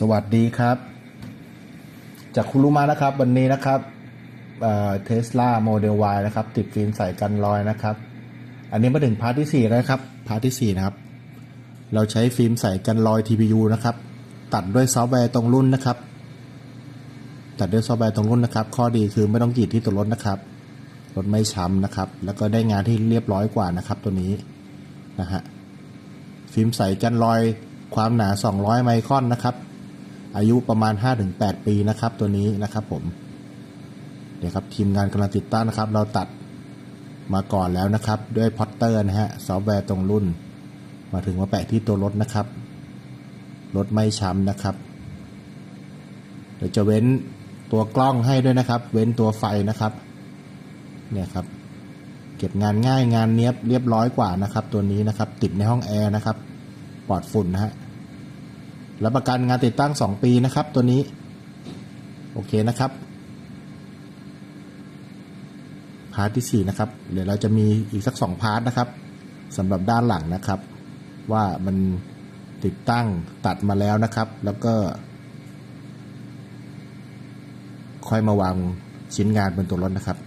สวัสดีครับ จากคุรุมานะครับ วันนี้นะครับเทสลาโมเดล Y นะครับ ติดฟิล์มใส่กันรอยนะครับ อันนี้มาถึงพาร์ทที่ 4 แล้วนะครับ พาร์ทที่ 4 นะครับ เราใช้ฟิล์มใส่กันรอย TPU นะครับ ตัดด้วยซอฟต์แวร์ตรงรุ่นนะครับ ตัดด้วยซอฟต์แวร์ตรงรุ่นนะครับ ข้อดีคือไม่ต้องกรีดที่ตัวรถนะครับรถไม่ช้ำนะครับ แล้วก็ได้งานที่เรียบร้อยกว่านะครับ ตัวนี้นะฮะฟิล์มใส่กันรอยความหนา 200 ไมครอนนะครับ อายุประมาณ 5-8 ปีนะครับ ตัวนี้นะครับผมเดี๋ยวครับทีมงานกำลังติดตั้งนะครับ เราตัดมาก่อนแล้วนะครับ ด้วยพอตเตอร์นะฮะซอฟต์แวร์ตรงรุ่น มาถึงมาแปะที่ตัวรถนะครับรถไม่ช้ำนะครับ เดี๋ยวจะเว้นตัวกล้องให้ด้วยนะครับ เว้นตัวไฟนะครับเนี่ยครับ เก็บงานง่ายงานเนี้ยบเรียบร้อยกว่านะครับ ตัวนี้นะครับ ติดในห้องแอร์นะครับปลอดฝุ่นนะฮะ รับประกันงานติดตั้ง 2 ปีนะครับตัวนี้ โอเคนะครับพาร์ทที่ 4 นะครับ เดี๋ยวเราจะมีอีกสัก 2 พาร์ทนะครับสำหรับด้านหลังนะครับ ว่ามันติดตั้งตัดมาแล้วนะครับ แล้วก็ ค่อยมาวางชิ้นงานบนตัวรถนะครับ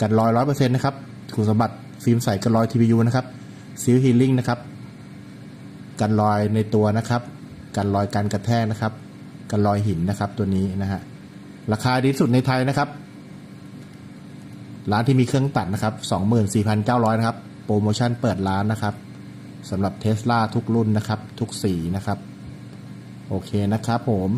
กันรอยร้อยเปอร์เซ็นต์นะครับ คุณสมบัติฟิล์มใสกันรอย TPU นะครับซิลฮีลิ่งนะครับ กันรอยในตัวนะครับ กันรอยการกระแทกนะครับ กันรอยหินนะครับตัวนี้นะฮะราคาดีที่สุดในไทยนะครับ ร้านที่มีเครื่องตัดนะครับ24,900นะครับ โปรโมชั่นเปิดร้านนะครับสำหรับเทสลาทุกรุ่นนะครับ ทุกสีนะครับ โอเคนะครับผม